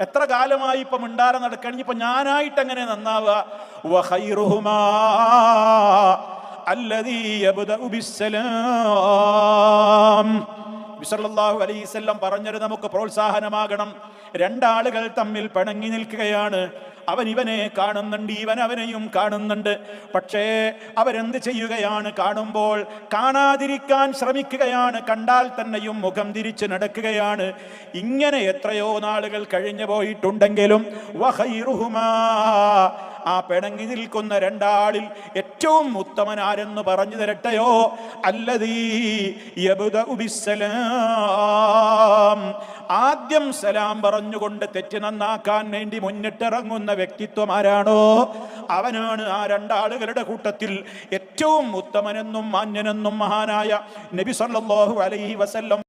എത്ര കാലമായി ഇപ്പൊ മിണ്ടാരം നടക്കണി ഇപ്പൊ ഞാനായിട്ട് എങ്ങനെ നന്നാവുക? വിസല്ലാഹു പറഞ്ഞത് നമുക്ക് പ്രോത്സാഹനമാകണം. രണ്ടാളുകൾ തമ്മിൽ പിണങ്ങി നിൽക്കുകയാണ്. അവൻ ഇവനെ കാണുന്നുണ്ട് ഇവൻ അവനെയും കാണുന്നുണ്ട്. പക്ഷേ അവരെന്ത് ചെയ്യുകയാണ് കാണുമ്പോൾ കാണാതിരിക്കാൻ ശ്രമിക്കുകയാണ് കണ്ടാൽ തന്നെയും മുഖം തിരിച്ച് നടക്കുകയാണ്. ഇങ്ങനെ എത്രയോ നാളുകൾ കഴിഞ്ഞു പോയിട്ടുണ്ടെങ്കിലും ആ പിണങ്ങി നിൽക്കുന്ന രണ്ടാളിൽ ഏറ്റവും ഉത്തമൻ ആരെന്ന് പറഞ്ഞു തരട്ടെയോ? അല്ലതീ ആദ്യം സലാം പറഞ്ഞുകൊണ്ട് തെറ്റ് നന്നാക്കാൻ വേണ്ടി മുന്നിട്ടിറങ്ങുന്ന വ്യക്തിത്വം ആരാണോ അവനാണ് ആ രണ്ടാളുകളുടെ കൂട്ടത്തിൽ ഏറ്റവും ഉത്തമനെന്നും മാന്യനെന്നും മഹാനായ നബി സല്ലല്ലാഹു അലൈഹി വസല്ലം